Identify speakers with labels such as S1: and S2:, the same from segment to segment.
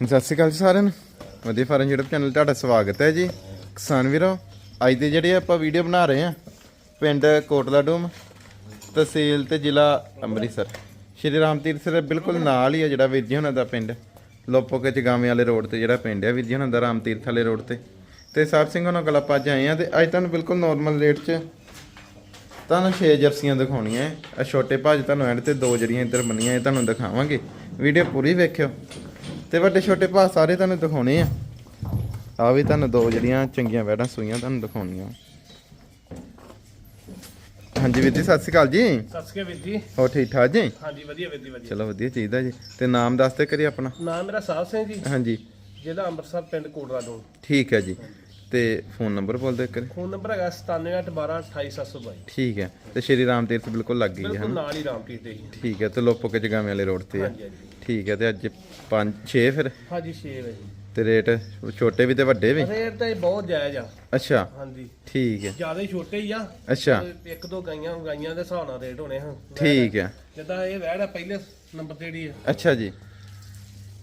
S1: ਸਤਿ ਸ਼੍ਰੀ ਅਕਾਲ ਜੀ ਸਾਰਿਆਂ ਨੂੰ। ਵਧੀਆ ਫਾਰਮ YouTube ਚੈਨਲ ਤੁਹਾਡਾ ਸਵਾਗਤ ਹੈ ਜੀ। ਕਿਸਾਨ ਵੀਰੋ, ਅੱਜ ਦੇ ਜਿਹੜੇ ਆਪਾਂ ਵੀਡੀਓ ਬਣਾ ਰਹੇ ਆ ਪਿੰਡ ਕੋਟਲਾ ਡੂਮ, ਤਹਿਸੀਲ ਤੇ ਜ਼ਿਲ੍ਹਾ ਅੰਮ੍ਰਿਤਸਰ। ਸ਼੍ਰੀ ਰਾਮ ਤੀਰਥ ਦੇ ਬਿਲਕੁਲ ਨਾਲ ਹੀ ਆ ਜਿਹੜਾ ਵੀਰ ਜੀ ਹੁਣਾਂ ਦਾ ਪਿੰਡ। ਲੋਪੋਕੇ ਚਗਾਵੇਂ ਵਾਲੇ ਰੋਡ ਤੇ ਜਿਹੜਾ ਪਿੰਡ ਹੈ ਵੀਰ ਜੀ ਹੁਣਾਂ ਦਾ, ਰਾਮ ਤੀਰਥ ਵਾਲੇ ਰੋਡ ਤੇ। ਤੇ ਸਾਹਿਬ ਸਿੰਘ ਉਹਨਾਂ ਕੋਲ ਆਪਾਂ ਅੱਜ ਆਏ ਆ ਤੇ ਅੱਜ ਤੁਹਾਨੂੰ ਬਿਲਕੁਲ ਨਾਰਮਲ ਰੇਟ 'ਚ ਤੁਹਾਨੂੰ 6 ਜਰਸੀਆਂ ਦਿਖਾਉਣੀਆਂ। ਹੈ ਆ ਛੋਟੇ ਭਾਜ ਤੁਹਾਨੂੰ ਐਂਡ ਤੇ ਦੋ ਜਿਹੜੀਆਂ ਇੱਧਰ ਬੰਨੀਆਂ, ਇਹ ਤੁਹਾਨੂੰ ਦਿਖਾਵਾਂਗੇ। ਵੀਡੀਓ ਪੂਰੀ ਵੇਖਿਓ। ਤੇ ਵੱਡੇ ਛੋਟੇ ਭਾ ਸਾਰੇ ਤੁਹਾਨੂੰ ਦਿਖਾਉਣੇ ਆ। ਆ ਵੀ ਤੁਹਾਨੂੰ ਦੋ ਜਿਹੜੀਆਂ ਚੰਗੀਆਂ ਵੈੜਾਂ ਸੂਈਆਂ ਤੁਹਾਨੂੰ ਦਿਖਾਉਣੀਆਂ। ਹਾਂਜੀ ਵੀਰ ਜੀ ਸਤਿ ਸ਼੍ਰੀ ਅਕਾਲ ਜੀ।
S2: ਸਤਿ ਸ਼੍ਰੀ ਅਕਾਲ ਵੀਰ ਜੀ।
S1: ਹੋ ਠੀਕ ਠਾਕ ਜੀ?
S2: ਹਾਂਜੀ ਵਧੀਆ ਵੀਰ ਜੀ ਵਧੀਆ।
S1: ਚਲੋ ਵਧੀਆ ਚਾਹੀਦਾ ਜੀ। ਤੇ ਨਾਮ ਦੱਸ ਤੇ ਕਰੀ ਆਪਣਾ।
S2: ਨਾਮ ਮੇਰਾ ਸਾਹਿਬ ਸਿੰਘ ਜੀ।
S1: ਹਾਂਜੀ।
S2: ਜ਼ਿਲ੍ਹਾ ਅੰਮ੍ਰਿਤਸਰ ਪਿੰਡ ਕੋਟਰਾ ਤੋਂ
S1: ਠੀਕ ਹੈ ਜੀ। ਤੇ ਫੋਨ ਨੰਬਰ ਬੋਲ ਦੇ ਕਰੀ
S2: ਫੋਨ ਨੰਬਰ ਹੈਗਾ 9781128722
S1: ਠੀਕ ਹੈ। ਤੇ ਸ਼੍ਰੀ ਰਾਮ ਤੀਰਥ ਬਿਲਕੁਲ ਲੱਗ ਗਈ ਹੈ
S2: ਬਿਲਕੁਲ ਨਾਲ ਹੀ ਰਾਮਪੀਰ ਦੇ ਜੀ।
S1: ਠੀਕ ਹੈ ਤੇ ਲੋਪੋ ਕੇ ਜਗਾਵੇਂ ਵਾਲੇ ਰੋਡ ਤੇ
S2: ਹਾਂਜੀ।
S1: ਠੀਕ ਹੈ ਤੇ ਅੱਜ 5 6 ਫਿਰ?
S2: ਹਾਂਜੀ 6 ਹੈ ਜੀ
S1: ਤੇ ਰੇਟ ਛੋਟੇ ਵੀ ਤੇ ਵੱਡੇ ਵੀ?
S2: ਰੇਟ ਤਾਂ ਇਹ ਬਹੁਤ ਜਾਇਜ਼ ਆ।
S1: ਅੱਛਾ।
S2: ਹਾਂਜੀ।
S1: ਠੀਕ ਹੈ।
S2: ਜ਼ਿਆਦਾ ਛੋਟੇ ਹੀ ਆ।
S1: ਅੱਛਾ।
S2: ਇੱਕ ਦੋ ਗਾਈਆਂ ਗਾਈਆਂ ਦੇ ਹਿਸਾਬ ਨਾਲ ਰੇਟ ਹੋਣੇ ਹਨ
S1: ਠੀਕ ਹੈ।
S2: ਜਿੱਦਾਂ ਇਹ ਵੈੜ ਆ ਪਹਿਲੇ ਨੰਬਰ ਤੇ ਜਿਹੜੀ ਆ।
S1: ਅੱਛਾ ਜੀ।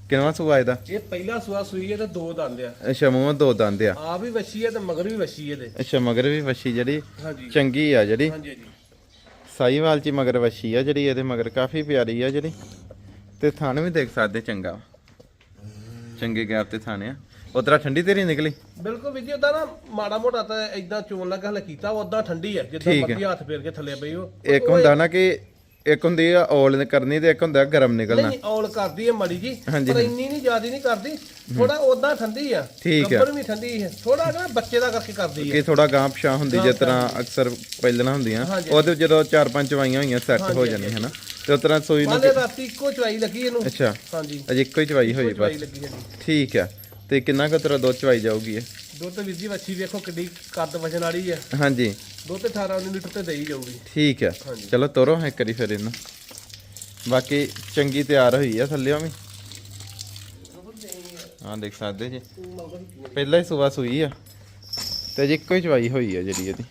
S1: ਕਿੰਨਾ ਸੂਆ ਇਹਦਾ?
S2: ਇਹ ਪਹਿਲਾ ਸੂਆ ਸੂਈ ਹੈ ਤੇ ਦੋ ਦੰਦ ਆ।
S1: ਅੱਛਾ ਮੂੰਹ ਦੋ ਦੰਦ ਆ।
S2: ਆ ਵੀ ਵੱਛੀ ਹੈ ਤੇ ਮਗਰ ਵੀ ਵੱਛੀ ਇਹਦੇ।
S1: ਅੱਛਾ ਮਗਰ ਵੀ ਵਸ਼ੀ ਜਿਹੜੀ ਚੰਗੀ ਆ ਜਿਹੜੀ।
S2: ਹਾਂਜੀ ਹਾਂਜੀ।
S1: ਸਾਈਵਾਲ ਚ ਮਗਰ ਵਸ਼ੀ ਆ ਜਿਹੜੀ ਇਹਦੇ ਮਗਰ ਕਾਫੀ ਪਿਆਰੀ ਆ ਜਿਹੜੀ। ਤੇ ਥਣ ਵੀ ਦੇਖ ਸਕਦੇ ਚੰਗਾ। ਚੰਗੇ ਗੈਪ ਤੇ ਥਾਣੇ ਆ ਉਤਰਾ ਠੰਡੀ ਤੇਰੀ ਨਿਕਲੀ
S2: ਬਿਲਕੁਲ ਵੀ ਜੀ ਉਹਦਾ ਨਾ ਮਾੜਾ ਮੋਟਾ ਤਾਂ ਇਦਾਂ ਚੋਣ ਲੱਗਾ ਹਲੇ ਕੀਤਾ ਉਦਾਂ ਠੰਡੀ ਹੈ ਜਿੱਦਾਂ। ਮਰਜ਼ੀ ਹੱਥ ਫੇਰ ਕੇ ਥੱਲੇ ਪਈ ਉਹ
S1: ਇੱਕ ਹੁੰਦਾ ਨਾ ਕਿ ਇੱਕ ਹੁੰਦੀ ਆ ਔਲ ਕਰਨੀ ਤੇ ਇੱਕ ਹੁੰਦਾ ਗਰਮ ਨਿਕਲਣਾ।
S2: ਨਹੀਂ ਔਲ ਕਰਦੀ ਹੈ ਮੜੀ ਜੀ ਪਰ ਇੰਨੀ ਨਹੀਂ ਜ਼ਿਆਦੀ ਨਹੀਂ ਕਰਦੀ। ਥੋੜਾ ਉਦਾਂ ਠੰਡੀ ਆ
S1: ਠੀਕ ਹੈ।
S2: ਵੀ ਠੰਡੀ ਹੈ ਥੋੜਾ ਨਾ ਬੱਚੇ ਦਾ ਕਰਕੇ ਕਰਦੀ ਹੈ
S1: ਕਿ ਥੋੜਾ ਗਾਂਹ ਪਛਾਂ ਹੁੰਦੀ ਜਿਸ ਤਰ੍ਹਾਂ ਅਕਸਰ ਪਹਿਲਣਾ ਹੁੰਦੀਆਂ। ਉਹਦੇ ਜਦੋਂ ਚਾਰ ਪੰਜ ਚਵਾਈਆਂ ਹੋਈਆਂ ਸੈੱਟ ਹੋ ਜਾਣੀ ਹੈ ਨਾ ਤੇ ਉਸ ਤਰ੍ਹਾਂ ਸੋਈ ਨੂੰ
S2: ਮਾਲੇ ਰਾਤੀ ਇੱਕੋ ਚਵਾਈ ਲੱਗੀ ਇਹਨੂੰ।
S1: ਅੱਛਾ।
S2: ਹਾਂਜੀ।
S1: ਅਜੇ ਇੱਕੋ ਹੀ ਚਵਾਈ ਹੋਈ ਬਸ।
S2: ਹੈ
S1: ਠੀਕ ਆ। ਤੇ ਕਿੰਨਾ ਕੁ ਤੇਰਾ ਦੁੱਧ ਚਵਾਈ ਜਾਊਗੀ ਇਹ?
S2: ਦੁੱਧ ਵੀਰ ਜੀ ਵੱਛੀ ਵੇਖੋ ਕਿੱਡੀ ਕੱਦ ਵਜਨ ਵਾਲੀ ਹੈ
S1: ਹਾਂਜੀ।
S2: ਦੁੱਧ 18 19 ਲੀਟਰ ਤੇ ਦੇਈ ਜਾਊਗੀ।
S1: ਠੀਕ ਆ। ਚਲੋ ਤੋਰੋ ਹੈ ਕਰੀ ਫਿਰ ਇਹਨੂੰ। ਬਾਕੀ ਚੰਗੀ ਤਿਆਰ ਹੋਈ ਆ ਥੱਲਿਓ ਵੀ। ਹਾਂ ਦੇਖ ਸਕਦੇ ਜੀ। ਪਹਿਲਾਂ ਹੀ ਸਵੇਰ ਸੂਈ ਆ। ਤੇ ਅਜੇ ਇੱਕੋ ਹੀ ਚਵਾਈ ਹੋਈ ਆ ਜਿਹੜੀ ਇਹਦੀ।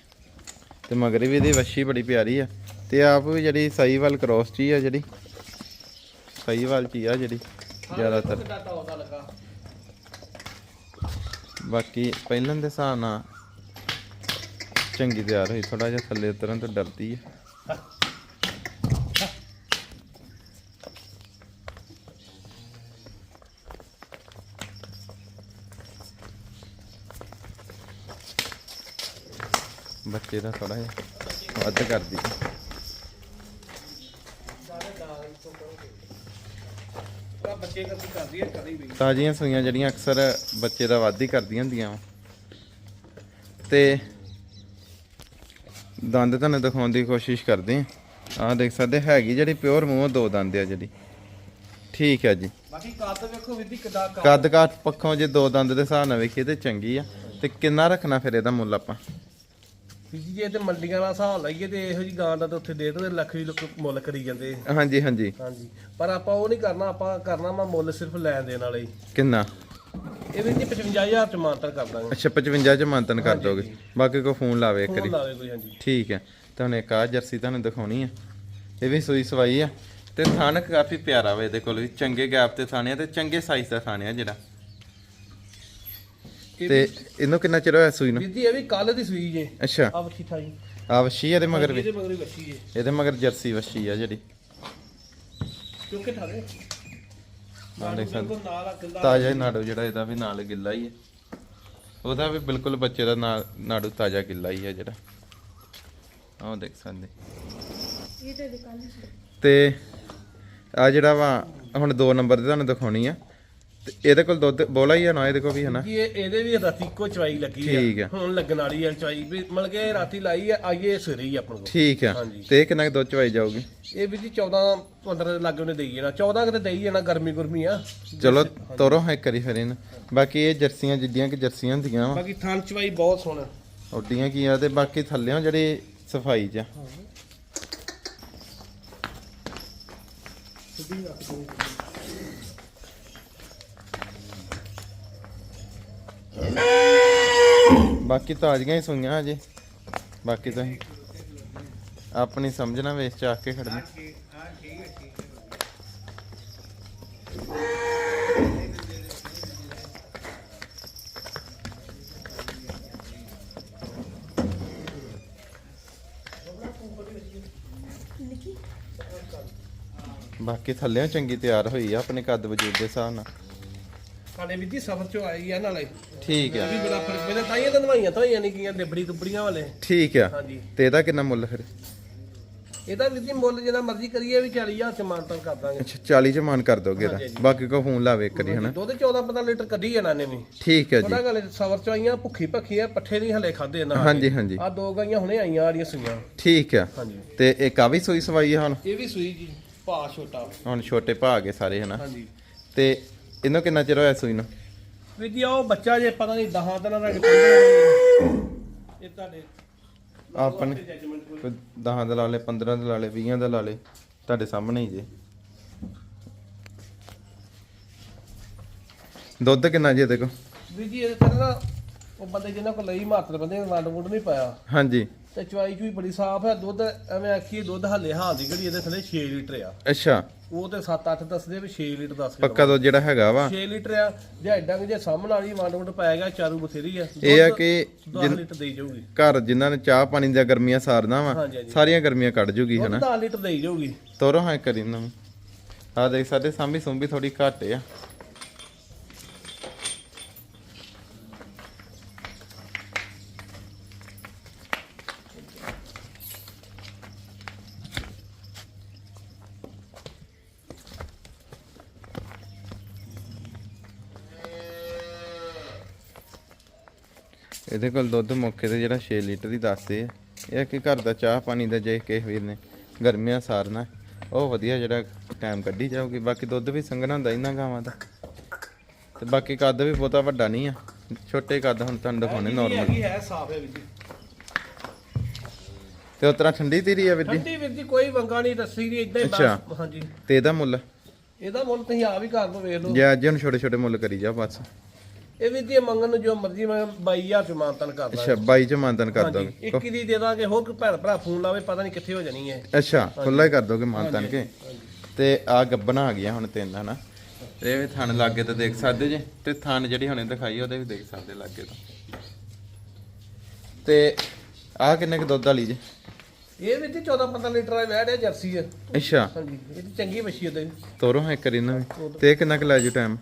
S1: ਤੇ ਮਗਰ ਵੀ ਇਹਦੀ ਵੱਛੀ ਬੜੀ ਪਿਆਰੀ ਆ। ਤੇ ਆਪ ਵੀ ਜਿਹੜੀ ਸਾਈਵਾਲ ਕ੍ਰੋਸ ਚ ਆ ਜਿਹੜੀ। ਸਾਈਵਾਲ ਚ ਆ ਜਿਹੜੀ। ਜ਼ਿਆਦਾਤਰ। ਬਾਕੀ ਪਹਿਲਾਂ ਦੇ ਹਿਸਾਬ ਨਾਲ ਚੰਗੀ ਤਿਆਰ ਹੋਈ ਥੋੜਾ ਜਿਹਾ ਥੱਲੇ ਉਤਰਨ ਤੋਂ ਡਰਦੀ ਹੈ ਬੱਚੇ ਦਾ ਥੋੜਾ ਜਿਹਾ ਵੱਧ ਕਰਦੀ ਹੈ
S2: ਕਰਦੀ ਹੈ ਵੀ
S1: ਤਾਜ਼ੀਆਂ ਸੂਈਆਂ ਜਿਹੜੀਆਂ ਅਕਸਰ ਬੱਚੇ ਦਾ ਵੱਧ ਕਰਦੀਆਂ ਹੁੰਦੀਆਂ ਵਾ। ਤੇ ਦੰਦ ਤੁਹਾਨੂੰ ਦਿਖਾਉਣ ਦੀ ਕੋਸ਼ਿਸ਼ ਕਰਦੇ ਆ। ਆਹ ਦੇਖ ਸਕਦੇ ਹੈਗੀ ਜਿਹੜੀ ਪਿਓਰ ਮੂੰਹ ਦੋ ਦੰਦ ਆ ਜਿਹੜੀ। ਠੀਕ ਹੈ ਜੀ।
S2: ਬਾਕੀ ਕੱਦ ਵੇਖੋ ਕਿੱਡਾ ਕੱਦ
S1: ਕੱਦ ਕਾਠ ਪੱਖੋਂ ਜੇ ਦੋ ਦੰਦ ਦੇ ਹਿਸਾਬ ਨਾਲ ਵੇਖੀਏ ਤੇ ਚੰਗੀ ਆ। ਤੇ ਕਿੰਨਾ ਰੱਖਣਾ ਫਿਰ ਇਹਦਾ ਮੁੱਲ ਆਪਾਂ?
S2: ਜੀ ਜੇ ਤੇ ਮੰਡੀਆਂ ਦਾ ਹਿਸਾਬ ਲਾਈਏ ਤੇ ਇਹੋ ਜੀ ਗਾਂ ਦਾ ਤਾਂ ਉੱਥੇ ਦੇ ਦਿੰਦੇ ਲੱਖ ਵੀ ਲੋਕ ਮੁੱਲ ਕਰੀ ਜਾਂਦੇ।
S1: ਹਾਂਜੀ ਹਾਂਜੀ।
S2: ਹਾਂਜੀ। ਪਰ ਆਪਾਂ ਉਹ ਨਹੀਂ ਕਰਨਾ ਆਪਾਂ ਕਰਨਾ ਵਾ ਮੁੱਲ ਸਿਰਫ ਲੈਣ ਦੇਣ ਵਾਲੇ ਹੀ।
S1: ਕਿੰਨਾ?
S2: ਇਹ ਵੀ ਜੀ 55000 ਚ ਮਾਨਤਰ ਕਰ ਦਾਂਗੇ।
S1: ਅੱਛਾ 55 ਚ ਮੰਤਨ ਕਰ ਦੋਗੇ। ਬਾਕੀ ਕੋ ਫੋਨ ਲਾਵੇ ਇੱਕ
S2: ਫੋਨ
S1: ਵਾਰੀ।
S2: ਲਾਵੇ ਕੋਈ ਹਾਂਜੀ।
S1: ਠੀਕ ਹੈ। ਤੁਹਾਨੂੰ ਇੱਕ ਆ ਜਰਸੀ ਤੁਹਾਨੂੰ ਦਿਖਾਉਣੀ ਆ। ਇਹ ਵੀ ਸੂਈ ਸਵਾਈ ਆ। ਤੇ ਥਾਨਕ ਕਾਫੀ ਪਿਆਰਾ ਵਾ ਇਹਦੇ ਕੋਲ ਵੀ। ਚੰਗੇ ਗੈਪ ਤੇ ਥਾਣੇ ਆ ਤੇ ਚੰਗੇ ਸਾਈਜ਼ ਦਾ ਥਾਣੇ ਆ ਜਿਹੜਾ। ਤੇ ਇਹਨੂੰ ਕਿੰਨਾ ਚਿਰ ਹੋਇਆ ਸੂਈ ਨੂੰ?
S2: ਵੀਰ ਜੀ ਇਹ ਵੀ ਕੱਲ ਦੀ ਸੂਈ ਜੇ।
S1: ਅੱਛਾ।
S2: ਆ ਵਖੀ ਥਾਈ
S1: ਆ ਵਸ਼ੀ ਇਹਦੇ ਮਗਰ ਵੀ?
S2: ਇਹਦੇ ਮਗਰ ਵੀ ਵਖੀ ਜੇ।
S1: ਇਹਦੇ ਮਗਰ ਜਰਸੀ ਵਸ਼ੀ ਆ ਜਿਹੜੀ।
S2: ਕਿਉਂਕਿ ਠਾਲੇ
S1: ਨਾਲ ਦੇਖ ਸਕਦੇ।
S2: ਨਾਲ
S1: ਤਾਜ਼ਾ ਹੀ ਨਾੜੂ ਜਿਹੜਾ ਇਹਦਾ ਵੀ ਨਾਲ ਗਿੱਲਾ ਹੀ ਹੈ ਉਹਦਾ ਵੀ ਬਿਲਕੁਲ ਬੱਚੇ ਦਾ ਨਾ- ਨਾੜੂ ਤਾਜ਼ਾ ਗਿੱਲਾ ਹੀ ਹੈ ਜਿਹੜਾ। ਆਹ ਦੇਖ ਸਕਦੇ। ਤੇ ਆ ਜਿਹੜਾ ਵਾ ਹੁਣ ਦੋ ਨੰਬਰ ਤੇ ਤੁਹਾਨੂੰ ਦਿਖਾਉਣੀ ਆ। ਤੇ ਇਹਦੇ ਕੋਲ ਦੁੱਧ ਬੋਲਾ ਹੀ ਆ ਨਾ ਇਹਦੇ ਕੋਲ ਵੀ ਹੈ ਨਾ?
S2: ਜੀ ਇਹ ਇਹਦੇ ਵੀ ਰਾਤੀ ਕੋ ਚਵਾਈ ਲੱਗੀ
S1: ਠੀਕ ਆ।
S2: ਹੁਣ ਲੱਗਣ ਵਾਲੀ ਆ ਚਵਾਈ ਵੀ ਮਤਲਬ ਕਿ ਰਾਤੀ ਲਾਈ ਆ ਆਈਏ ਸਵੇਰੇ ਹੀ ਆਪਣੇ ਕੋਲ।
S1: ਠੀਕ ਆ।
S2: ਹਾਂਜੀ।
S1: ਤੇ ਇਹ ਕਿੰਨਾ ਕੁ ਦੁੱਧ ਚਵਾਈ ਜਾਊਗੀ?
S2: ਇਹ ਵੀ ਜੀ 14 15 ਦੇ ਲਾਗੇ ਉਹਨੇ ਦੇਈ ਜਾਣਾ। 14 ਕਿਤੇ ਦੇਈ ਜਾਣਾ ਗਰਮੀ ਗੁਰਮੀ ਆ।
S1: ਚਲੋ ਤੋਰੋ ਹੈ ਕਰੀ ਫਿਰ ਇਹਨੂੰ। ਬਾਕੀ ਇਹ ਜਰਸੀਆਂ ਜਿੱਡੀਆਂ ਕਿ ਜਰਸੀਆਂ ਹੁੰਦੀਆਂ ਵਾ।
S2: ਬਾਕੀ ਥਾਂ ਚਵਾਈ ਬਹੁਤ ਸੋਹਣਾ।
S1: ਉੱਡੀਆਂ ਕੀ ਆ ਤੇ ਬਾਕੀ ਥੱਲਿਓਂ ਜਿਹੜੇ ਸਫ਼ਾਈ ਚ ਆ। ਬਾਕੀ ਤਾਜ਼ੀਆਂ ਹੀ ਸੁਣੀਆਂ ਹਜੇ। ਬਾਕੀ ਤਾਂ ਆਪਣੀ ਸਮਝਣਾ ਵੇਚ ਚ ਆ ਕੇ ਖੜਨਾ ਬਾਕੀ ਥੱਲੇ ਚੰਗੀ ਤਿਆਰ ਹੋਈ ਆ, ਆਪਣੇ ਕੱਦ ਵਜੂਦ ਦੇ ਹਿਸਾਬ ਨਾਲ।
S2: ਸਾਡੇ ਵੀਰ ਜੀ ਸਫਰ ਚੋਂ ਆਈ ਆ ਨਾਲੇ।
S1: ਠੀਕ ਆ।
S2: ਵੀ ਬੜਾ ਫ਼ਰਕ ਪੈਂਦਾ ਤਾਂ ਹੀ ਤਾਂ ਨਵਾਈਆਂ ਤਾਂ ਹੋਈਆਂ ਨਹੀਂ ਕੀਆਂ ਲਿਬੜੀ ਤੁਬੜੀਆਂ ਵਾਲੇ।
S1: ਠੀਕ ਆ।
S2: ਹਾਂਜੀ।
S1: ਤੇ ਇਹਦਾ ਕਿੰਨਾ ਮੁੱਲ ਫਿਰ?
S2: ਇਹਦਾ ਵੀਰ ਜੀ ਮੁੱਲ ਜਿੰਨਾ ਮਰਜ਼ੀ ਕਰੀਏ ਵੀ 40000 ਚ ਮਾਨਤਨ ਕਰ ਦਾਂਗੇ।
S1: ਅੱਛਾ 40 ਚ ਮਾਨ ਕਰ ਦੋਗੇ ਇਹਦਾ। ਬਾਕੀ ਕੋ ਫੋਨ ਲਾਵੇ ਕਰੀ ਹਨਾ?
S2: ਦੁੱਧ 14 15 ਲੀਟਰ ਕੱਢੀ ਜਾਣਾ ਨੇ ਵੀ।
S1: ਠੀਕ ਹੈ ਜੀ।
S2: ਥੋੜਾ ਗੱਲ ਸਵਰ ਚ ਆਈਆਂ ਭੁੱਖੀ ਭੱਖੀ ਆ ਪੱਠੇ ਨਹੀਂ ਹਲੇ ਖਾਦੇ ਨਾ
S1: ਹਾਂਜੀ ਹਾਂਜੀ।
S2: ਆ ਦੋ ਗਾਈਆਂ ਹੁਣੇ ਆਈਆਂ ਆੜੀਆਂ ਸੂਈਆਂ।
S1: ਠੀਕ ਆ।
S2: ਹਾਂਜੀ।
S1: ਤੇ ਇੱਕ ਆ ਵੀ ਸੂਈ ਸਵਾਈ ਆ ਹੁਣ?
S2: ਇਹ ਵੀ ਸੂਈ ਜੀ ਭਾ ਛੋਟਾ।
S1: ਹੁਣ ਛੋਟੇ ਭਾ ਗਏ ਸਾਰੇ ਹਨਾ?
S2: ਹਾਂਜੀ।
S1: ਤੇ ਇਹਨੂੰ ਕਿੰਨਾ ਚਿਰ ਹੋਇਆ ਸੂਈ ਨੂੰ?
S2: ਵੀਰ ਜੀ ਉਹ ਬੱਚਾ ਜੇ ਪਤਾ ਨਹੀਂ 10 ਦਿਨਾਂ ਦਾ ਕਿ 15 ਦਿਨਾਂ ਦਾ ਇਹ ਤੁਹਾਡੇ
S1: ਆਪਣੇ
S2: ਜੱਜਮੈਂਟ ਕੋਲ
S1: ਕੋਈ 10 ਦਾ ਲਾ ਲੇ 15 ਦਾ ਲਾ ਲੇ 20 ਦਾ ਲਾ ਲੇ ਤੁਹਾਡੇ ਸਾਹਮਣੇ ਹੀ ਜੇ। ਦੁੱਧ ਕਿੰਨਾ ਜੀ ਇਹਦੇ ਕੋ
S2: ਵੀਰ ਜੀ ਇਹ ਤੇ ਨਾ ਉਹ ਬੰਦੇ ਜਿਹਨਾਂ ਕੋਲ ਲਈ ਮਾਤਰ ਬੰਦੇ ਨੇ ਵੰਡ ਵੁੰਡ ਨਹੀਂ ਪਾਇਆ।
S1: ਹਾਂਜੀ।
S2: ਤੇ ਚਵਾਈ ਚੂਈ ਬੜੀ ਸਾਫ਼ ਹੈ ਦੁੱਧ ਐਵੇਂ ਆਖੀਏ ਦੁੱਧ ਹੱਲੇ ਹਾਲ ਦੀ ਘੜੀ ਇਹਦੇ ਥੱਲੇ 6 ਲੀਟਰ ਆ।
S1: ਅੱਛਾ।
S2: ਉਹ ਤੇ 7-8 ਦੱਸਦੇ ਵੀ 6 ਲੀਟਰ ਦੱਸ ਕੇ
S1: ਪੱਕਾ ਦੁੱਧ ਜਿਹੜਾ ਹੈਗਾ ਵਾ।
S2: 6 ਲੀਟਰ ਆ ਜੇ ਐਡਾ ਕਿ ਜੇ ਸਾਹਮਣੇ ਵਾਲੀ ਵੰਡ ਵੁੰਡ ਪਾਏਗਾ ਚਾਰੂ ਬਥੇਰੀ ਆ।
S1: ਇਹ ਆ ਕਿ
S2: 10 ਲੀਟਰ ਦੇਈ ਜਾਊਗੀ।
S1: ਘਰ ਜਿਨ੍ਹਾਂ ਨੇ ਚਾਹ ਪਾਣੀ ਦੀਆਂ ਗਰਮੀਆਂ ਸਾਰਨਾ ਵਾ
S2: ਹਾਂਜੀ, ਹਾਂਜੀ।
S1: ਸਾਰੀਆਂ ਗਰਮੀਆਂ ਕੱਢ ਜੂਗੀ ਹਨਾ?
S2: 10 ਲੀਟਰ ਦੇਈ ਜਾਊਗੀ।
S1: ਤੋਰੋ ਹਾਂ ਕਰੀ ਨਵੀਂ ਆ ਦੇਖ ਸਾਡੇ ਸਾਂਭੀ ਸੁੰਭੀ ਥੋੜੀ ਘੱਟ ਆ। ਇਹਦੇ ਕੋਲ ਦੁੱਧ ਮੌਕੇ ਤੇ ਜਿਹੜਾ 6 ਲੀਟਰ ਹੀ ਦੱਸਦੇ ਆ। ਇਹ ਕਿ ਘਰ ਦਾ ਚਾਹ ਪਾਣੀ ਦਾ ਜੇ ਕਿਸੇ ਵੀਰ ਨੇ ਗਰਮੀਆਂ ਸਾਰਨਾ ਉਹ ਵਧੀਆ ਜਿਹੜਾ ਟਾਈਮ ਕੱਢੀ ਜਾਊਗੀ। ਬਾਕੀ ਦੁੱਧ ਵੀ ਸੰਘਣਾ ਹੁੰਦਾ ਇਹਨਾਂ ਗਾਵਾਂ ਦਾ। ਤੇ ਬਾਕੀ ਕੱਦ ਵੀ ਬਹੁਤਾ ਵੱਡਾ ਨਹੀਂ ਆ। ਛੋਟੇ ਕੱਦ ਹੁਣ ਤੁਹਾਨੂੰ ਦਿਖਾਉਣੇ ਨਾਰਮਲ
S2: ਹੈਗੀ ਹੈ ਸਾਫ਼ ਹੈ ਵੀਰ ਜੀ।
S1: ਤੇ ਉਤਰਾ ਠੰਡੀ ਤੇਰੀ ਆ ਵੀਰ ਜੀ?
S2: ਠੰਡੀ ਵੀਰ ਜੀ ਕੋਈ ਵੰਗਾ ਨਹੀਂ ਦੱਸੀ ਨਹੀਂ ਇਦਾਂ ਹੀ। ਬਸ ਹਾਂਜੀ।
S1: ਤੇ ਇਹਦਾ ਮੁੱਲ?
S2: ਇਹਦਾ ਮੁੱਲ ਤੁਸੀਂ ਆ ਵੀ ਕਰ ਲਓ ਵੇਖ ਲਓ।
S1: ਜੇ ਅੱਜ ਹੁਣ ਛੋਟੇ ਛੋਟੇ ਮੁੱਲ ਕਰੀ ਜਾ ਬਸ।
S2: ਇਹ ਵੀ ਜੀ ਮੰਗਣ ਨੂੰ ਜੋ ਮਰਜ਼ੀ ਮੈਂ 22000 ਚ ਮਾਨਤਨ ਕਰਦਾ।
S1: ਅੱਛਾ 22 ਚ ਮਾਨਤਨ ਕਰ
S2: ਹਾਂਜੀ
S1: ਦੋਗੇ।
S2: 21 ਦੀ ਦੇ ਦਾਂਗੇ ਹੋਰ ਕੋਈ ਭੈਣ ਭਰਾ ਫੋਨ ਲਾਵੇ ਪਤਾ ਨਹੀਂ ਕਿੱਥੇ ਹੋ ਜਾਣੀ ਹੈ
S1: ਅੱਛਾ ਖੁੱਲਾ ਹੀ ਕਰ ਦੋਗੇ ਮਾਨਤਨ ਕੇ। ਤੇ ਆ ਗੱਬਣਾ ਆ ਗਿਆ ਹੁਣ ਤਿੰਨ ਹਨਾ? ਇਹ ਵੀ ਥਣ ਲੱਗੇ ਤਾਂ ਦੇਖ ਸਕਦੇ ਜੇ। ਤੇ ਥਣ ਜਿਹੜੀ ਹੁਣੇ ਦਿਖਾਈ ਉਹਦੇ ਵੀ ਦੇਖ ਸਕਦੇ ਲੱਗੇ ਤਾਂ। ਤੇ ਆ ਕਿੰਨੇ ਕੁ ਦੁੱਧ ਵਾਲੀ ਜੇ?
S2: ਇਹ ਵੀ ਜੀ 14 15 ਲੀਟਰ ਆ ਵੈੜ ਹੈ ਜਰਸੀ ਹੈ।
S1: ਅੱਛਾ।
S2: ਹਾਂਜੀ ਇਹ ਤੇ ਚੰਗੀ ਮੱਛੀ ਉਹਦੇ।
S1: ਤੋਰੋ ਹਾਂ ਕਰੀ ਨਾ। ਤੇ ਇਹ ਕਿੰਨਾ ਕੁ ਲੈ ਜੂ ਟਾਈਮ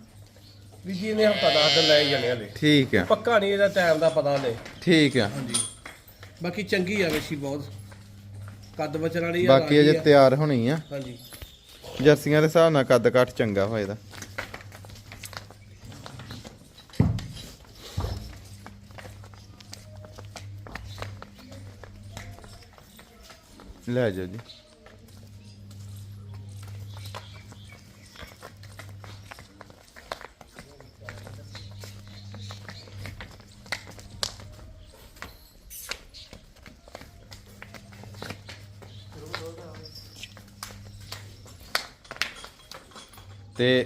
S2: ਵੀ ਜੀ ਨੇ ਹਫਤਾ ਦਸ ਦਿਨ ਲੈ ਹੀ ਜਾਣੇ ਹਲੇ।
S1: ਠੀਕ ਆ।
S2: ਪੱਕਾ ਨਹੀਂ ਇਹਦਾ ਟਾਈਮ ਦਾ ਪਤਾ ਹਲੇ।
S1: ਠੀਕ ਆ।
S2: ਹਾਂਜੀ। ਬਾਕੀ ਚੰਗੀ ਆ ਮੱਛੀ ਬਹੁਤ। ਕੱਦ ਬਚਣ ਵਾਲੀ ਆ
S1: ਬਾਕੀ ਅਜੇ
S2: ਰਾਜੀ ਆ।
S1: ਤਿਆਰ ਹੋਣੀ ਆ।
S2: ਹਾਂਜੀ।
S1: ਜਰਸੀਆਂ ਦੇ ਹਿਸਾਬ ਨਾਲ ਕੱਦ ਕਾਠ ਚੰਗਾ ਹੋਏਦਾ ਲੈ ਜਾਓ ਜੀ। ਤੇ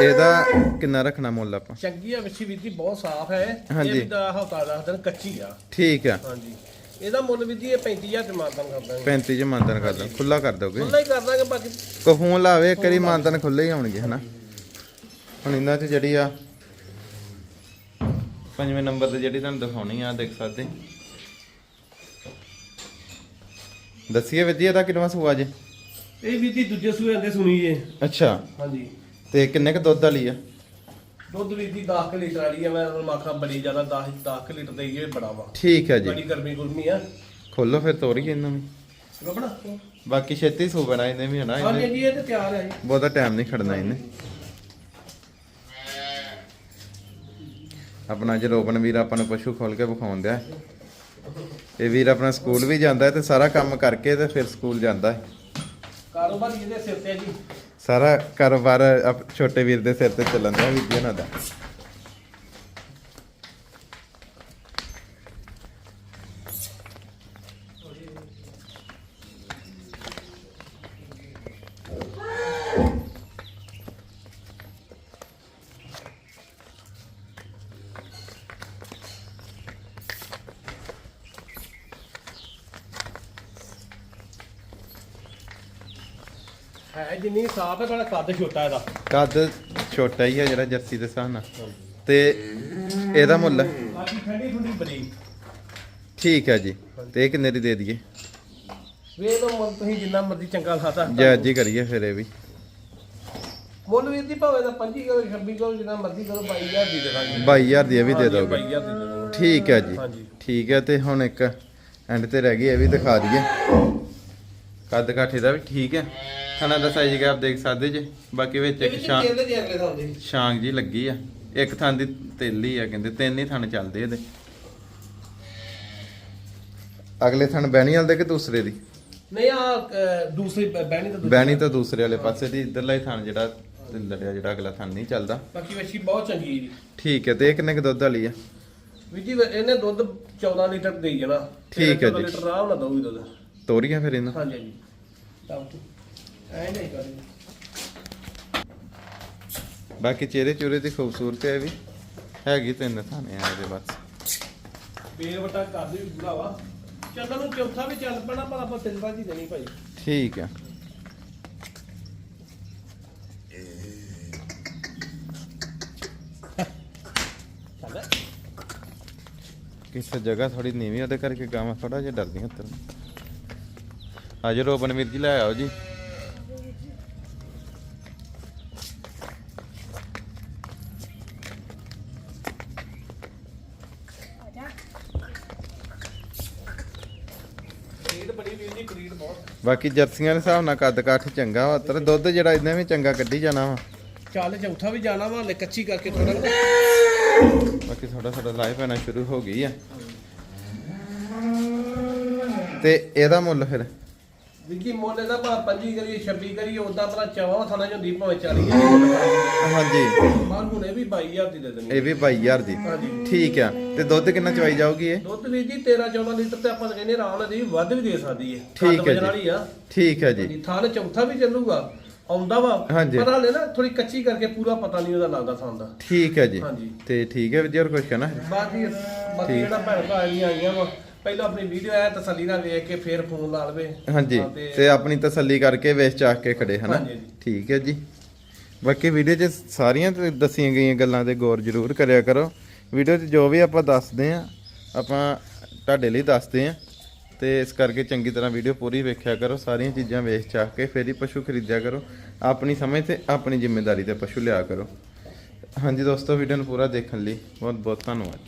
S1: ਇਹਦਾ ਕਿੰਨਾ ਰੱਖਣਾ ਮੁੱਲ ਆਪਾਂ?
S2: ਚੰਗੀ ਆ ਵੀਰ ਜੀ ਬਹੁਤ ਸਾਫ਼ ਹੈ। ਇਹ
S1: ਹਾਂਜੀ।
S2: ਵੀ ਦਾ ਹਫਤਾ ਦਸ ਦਿਨ ਕੱਚੀ ਆ।
S1: ਠੀਕ ਆ।
S2: ਹਾਂਜੀ। ਇਹਦਾ ਮੁੱਲ ਵੀ ਜੀ ਇਹ 35000 ਚ ਮਾਨਤਨ ਕਰ ਦਾਂਗੇ।
S1: 35 ਚ ਮਾਨਤਨ ਕਰ ਦੋ ਖੁੱਲਾ ਕਰ ਦੋਗੇ?
S2: ਖੁੱਲਾ ਹੀ ਕਰ ਦਾਂਗੇ ਬਾਕੀ
S1: ਕੋ ਫੋਨ ਲਾਵੇ ਕਰੀ ਮਾਨਤਨ ਖੁੱਲੇ ਹੀ ਆਉਣਗੇ ਹਨਾ? ਹੁਣ ਇਹਨਾਂ 'ਚ ਜਿਹੜੀ ਆ ਪੰਜਵੇਂ ਨੰਬਰ ਤੇ ਜਿਹੜੀ ਤੁਹਾਨੂੰ ਦਿਖਾਉਣੀ ਆ ਦੇਖ ਸਕਦੇ। ਦੱਸੀਏ ਵਿਧੀ ਇਹਦਾ ਕਿੰਨਾ ਸੂਆ ਜੇ?
S2: ਇਹ ਵੀ ਜੀ ਦੂਜੇ ਸੂਏ ਆਂਦੇ ਸੁਣੀ ਜੇ
S1: ਅੱਛਾ।
S2: ਹਾਂਜੀ।
S1: ਤੇ ਕਿੰਨੇ ਕ ਦੁੱਧ ਵਾਲੀ ਆ?
S2: ਦੁੱਧ ਵੀ ਜੀ 10 ਲੀਟਰ ਵਾਲੀ ਆ ਮੈਂ ਮਾਖਾ ਬੜੀ ਜ਼ਿਆਦਾ 10 10 ਲੀਟਰ ਦੇ ਇਹ ਬੜਾ ਵਾ।
S1: ਠੀਕ ਹੈ ਜੀ।
S2: ਬੜੀ ਗਰਮੀ ਗੁਰਮੀ ਆ।
S1: ਖੋਲੋ ਫਿਰ ਤੋਰੀਏ ਇਹਨਾਂ ਨੂੰ
S2: ਰਬੜਾ
S1: ਬਾਕੀ ਛੇਤੀ ਸੂ ਬਣਾ ਇਹਨੇ ਵੀ ਹਨਾ
S2: ਹਾਂਜੀ
S1: ਇਹਨੇ
S2: ਜੀ ਇਹ ਤੇ ਤਿਆਰ ਹੈ ਜੀ।
S1: ਬਹੁਤਾ ਟਾਈਮ ਨਹੀਂ ਖੜਨਾ ਇਹਨੇ। ਆਪਣਾ ਜੇ ਰੋਬਨ ਵੀਰ ਆਪਾਂ ਨੂੰ ਪਸ਼ੂ ਖੋਲ ਕੇ ਵਿਖਾਉਂਦਾ ਹੈ ਇਹ ਵੀਰ ਆਪਣਾ ਸਕੂਲ ਵੀ ਜਾਂਦਾ ਹੈ ਤੇ ਸਾਰਾ ਕੰਮ ਕਰਕੇ ਤੇ ਫਿਰ ਸਕੂਲ ਜਾਂਦਾ ਹੈ।
S2: ਕਾਰੋਬਾਰ ਇਹਦੇ ਸਿਰ ਤੇ ਆ ਜੀ?
S1: ਸਾਰਾ ਕਾਰੋਬਾਰ ਆਪ- ਛੋਟੇ ਵੀਰ ਦੇ ਸਿਰ ਤੇ ਚੱਲਣ ਦਾ ਵੀ ਇਹਨਾਂ ਦਾ।
S2: ਹੈ ਜਿੰਨੀ ਸਾਫ਼ ਹੈ ਤੁਹਾਡਾ ਕੱਦ ਛੋਟਾ ਇਹਦਾ।
S1: ਕੱਦ ਛੋਟਾ ਹੀ ਹੈ ਜਿਹੜਾ ਜਰਸੀ ਦੇ ਹਿਸਾਬ ਨਾਲ। ਤੇ ਇਹਦਾ ਮੁੱਲ?
S2: ਬਾਕੀ ਠੰਡੀ ਠੰਡੀ ਬੜੀ
S1: ਠੀਕ ਹੈ ਜੀ। ਤੇ ਇਹ ਕਿੰਨੇ ਦੀ ਦੇ ਦਈਏ?
S2: ਵੇਖ ਲਓ ਮੁੱਲ ਤੁਸੀਂ ਜਿੰਨਾ ਮਰਜ਼ੀ ਚੰਗਾ ਲਾਤਾ
S1: ਜਾਇਜ਼ ਜੀ ਕਰੀਏ ਫਿਰ ਇਹ ਵੀ।
S2: ਮੁੱਲ ਵੀਰ ਦੀ ਭਾਵੇਂ ਦਾ 25 ਕਰੋ 26 ਕਰੋ ਜਿੰਨਾ ਮਰਜ਼ੀ ਕਰੋ 22000 ਦੀ ਦੇ ਦਾਂਗੇ।
S1: 22000 ਦੀ ਇਹ ਵੀ ਦੇ ਦੋਗੇ।
S2: 22000 ਦੀ ਦੇ ਦਾਂਗੇ।
S1: ਠੀਕ ਹੈ ਜੀ।
S2: ਹਾਂਜੀ।
S1: ਠੀਕ ਹੈ ਤੇ ਹੁਣ ਇੱਕ ਐਂਡ ਤੇ ਰਹਿ ਗਈ ਇਹ ਵੀ ਦਿਖਾ ਦਈਏ। ਕੱਦ ਕਾਠੇ ਦਾ ਵੀ ਠੀਕ ਹੈ। ਖਾਣਾ ਦਾ ਸਾਈਜ਼ ਆਪ ਦੇਖ ਸਕਦੇ ਜੇ? ਬਾਕੀ ਵਿੱਚ ਇੱਕ ਸ਼ਾਂ
S2: ਅਗਲੇ ਦਾ
S1: ਸ਼ਾਂਗ ਜੀ ਲੱਗੀ ਆ। ਇੱਕ ਥਾਂ ਦੀ ਤੇਲੀ ਆ ਕਹਿੰਦੇ ਤਿੰਨ ਹੀ ਥਣ ਚੱਲਦੇ ਇਹਦੇ। ਅਗਲੇ ਥਣ ਬਹਿਣੀ ਵਾਲੇ ਦੇ ਕਿ ਦੂਸਰੇ ਦੀ?
S2: ਨਹੀਂ ਆ ਦੂਸਰੀ ਬ- ਬਹਿਣੀ ਤਾਂ
S1: ਬਹਿਣੀ ਤਾਂ ਦੂਸਰੇ ਵਾਲੇ ਪਾਸੇ ਦੀ ਇਧਰਲਾ ਹੀ ਥਣ ਜਿਹੜਾ ਲੜਿਆ ਜਿਹੜਾ ਅਗਲਾ ਥਣ ਨਹੀਂ ਚੱਲਦਾ।
S2: ਬਾਕੀ ਵੱਛੀ ਬਹੁਤ ਚੰਗੀ ਹੈ ਜੀ।
S1: ਠੀਕ ਹੈ ਤੇ ਇਹ ਕਿੰਨੇ ਕੁ ਦੁੱਧ ਵਾਲੀ ਆ?
S2: ਵੀਰ ਜੀ ਇਹਨੇ ਦੁੱਧ 14 ਲੀਟਰ ਦੇਈ ਜਾਣਾ।
S1: ਠੀਕ ਹੈ
S2: 14
S1: ਜੀ।
S2: ਲੀਟਰ ਆਰਾਮ ਨਾਲ ਦਊਗੀ ਦੁੱਧ।
S1: ਤੋਰੀਆਂ ਫਿਰ ਇਹਨਾਂ?
S2: ਹਾਂਜੀ ਹਾਂਜੀ। ਤਾਂ ਐ ਨਹੀਂ ਕਰੀ।
S1: ਬਾਕੀ ਚਿਹਰੇ ਚੂਰੇ ਦੀ ਖੂਬਸੂਰਤੀ ਹੈ ਵੀ। ਹੈਗੀ ਤਿੰਨ ਥਾਣੇ ਆ ਇਹਦੇ ਬਸ।
S2: ਬੇਵਟਾ ਕਰਦੇ ਵੀ। ਭਰਾਵਾ ਚੱਲਣ ਨੂੰ ਚੌਥਾ ਵੀ ਚੱਲ ਪੈਣਾ ਪਰ ਆਪਾਂ ਤਿੰਨ ਵਾਰ ਹੀ ਦੇਣੀ ਭਾਈ।
S1: ਠੀਕ ਹੈ
S2: ਚੱਲ।
S1: ਕਿਸੇ ਜਗ੍ਹਾ ਥੋੜੀ ਨੀਵੀਂ ਉਹਦੇ ਕਰਕੇ ਗਾਵਾਂ ਥੋੜਾ ਜਿਹਾ ਡਰਦੀਆਂ ਤਰ ਅੱਜ ਰੋਬਨ ਵੀਰ ਜੀ ਲੈ ਆਓ ਜੀ।
S2: ਬੜੀ ਵੀਰ ਜੀ ਕਰੀਡ ਬਹੁਤ।
S1: ਬਾਕੀ ਜਰਸੀਆਂ ਦੇ ਹਿਸਾਬ ਨਾਲ ਕੱਦ ਕਾਠ ਚੰਗਾ ਵਾ ਤਰ ਦੁੱਧ ਜਿਹੜਾ ਇਹਨੇ ਵੀ ਚੰਗਾ ਕੱਢੀ ਜਾਣਾ ਵਾ।
S2: ਚੱਲ ਚੌਥਾ ਵੀ ਜਾਣਾ ਵਾ ਲੈ ਕੱਚੀ ਕਰਕੇ ਥੋੜਾ
S1: ਬਾਕੀ ਥੋੜਾ ਥੋੜਾ ਲਾਈਵ ਪੈਣਾ ਸ਼ੁਰੂ ਹੋ ਗਈ ਆ। ਤੇ ਇਹਦਾ ਮੁੱਲ ਫਿਰ?
S2: ਵਿੱਕੀ ਮੋਲੇ ਦਾ ਭਾ 25 ਕਰੀਏ 26 ਕਰੀਏ ਉਦਾਂ ਭਲਾ ਚਾਵਾ ਥਾਣਾ ਚ ਹੁੰਦੀ ਭਾਵੇਂ 40000
S1: ਹਾਂਜੀ।
S2: ਪਰ ਹੁਣ ਇਹ ਵੀ 22000 ਦੀ ਦੇ ਦੇਣੀ।
S1: ਇਹ ਵੀ 22000 ਦੀ।
S2: ਹਾਂਜੀ।
S1: ਠੀਕ ਆ। ਤੇ ਦੁੱਧ ਕਿੰਨਾ ਚਵਾਈ ਜਾਊਗੀ ਇਹ?
S2: ਦੁੱਧ ਵੀਰ ਜੀ 13 14 ਲੀਟਰ ਤੇ ਆਪਾਂ ਕਹਿੰਦੇ ਆਰਾਮ ਨਾਲ ਦੀ ਵੱਧ ਵੀ ਦੇ ਸਕਦੀ ਹੈ
S1: ਠੀਕ ਹੈ ਜੀ। ਠੀਕ ਹੈ ਜੀ।
S2: ਜੀ ਥਾਣ ਚੌਥਾ ਵੀ ਚੱਲੂਗਾ। ਆਉਂਦਾ ਵਾ। ਪਰ ਹਾਲੇ ਨਾ ਥੋੜੀ ਕੱਚੀ ਕਰਕੇ ਪੂਰਾ ਪਤਾ ਨਹੀਂ ਉਹਦਾ ਲੱਗਦਾ ਦਾ।
S1: ਠੀਕ ਹੈ ਜੀ।
S2: ਹਾਂਜੀ।
S1: ਤੇ ਠੀਕ ਹੈ ਵਿਜੇ ਹੋਰ ਕੁਝ ਕਹਿਣਾ?
S2: ਬਾਕੀ ਬਾਕੀ। ਜਿਹੜਾ ਭੈਣ ਆਈਆਂ ਆਈਆਂ ਵਾ ਪਹਿਲਾਂ ਆਪਣੀ ਵੀਡੀਓ ਆਇਆ ਤਸੱਲੀ ਨਾਲ ਵੇਖ ਕੇ ਫੇਰ ਫੋਨ ਲਾ ਲਵੇ।
S1: ਹਾਂਜੀ
S2: ਹਾਂ, ਤੇ-
S1: ਤੇ ਆਪਣੀ ਤਸੱਲੀ ਕਰਕੇ ਵੇਚ ਚਾਕ ਕੇ ਖੜੇ ਹਨਾ?
S2: ਹਾਂਜੀ।
S1: ਠੀਕ ਹੈ ਜੀ। ਬਾਕੀ ਵੀਡੀਓ 'ਚ ਸਾਰੀਆਂ ਤੇ ਦੱਸੀਆਂ ਗਈਆਂ ਗੱਲਾਂ ਤੇ ਗੌਰ ਜ਼ਰੂਰ ਕਰਿਆ ਕਰੋ। ਵੀਡੀਓ 'ਚ ਜੋ ਵੀ ਆਪਾਂ ਦੱਸਦੇ ਆ ਆਪਾਂ ਤੁਹਾਡੇ ਲਈ ਦੱਸਦੇ ਆ। ਤੇ ਇਸ ਕਰਕੇ ਚੰਗੀ ਤਰ੍ਹਾਂ ਵੀਡੀਓ ਪੂਰੀ ਵੇਖਿਆ ਕਰੋ ਸਾਰੀਆਂ ਚੀਜ਼ਾਂ ਵੇਚ ਚਾਕ ਕੇ ਫਿਰ ਹੀ ਪਸ਼ੂ ਖਰੀਦਿਆ ਕਰੋ। ਆਪਣੀ ਸਮਝ ਤੇ ਆਪਣੀ ਜ਼ਿੰਮੇਵਾਰੀ ਤੇ ਪਸ਼ੂ ਲਿਆ ਕਰੋ। ਹਾਂਜੀ ਦੋਸਤੋ ਵੀਡੀਓ ਨੂੰ ਪੂਰਾ ਦੇਖਣ ਲਈ ਬਹੁਤ ਬਹੁਤ ਧੰਨਵਾਦ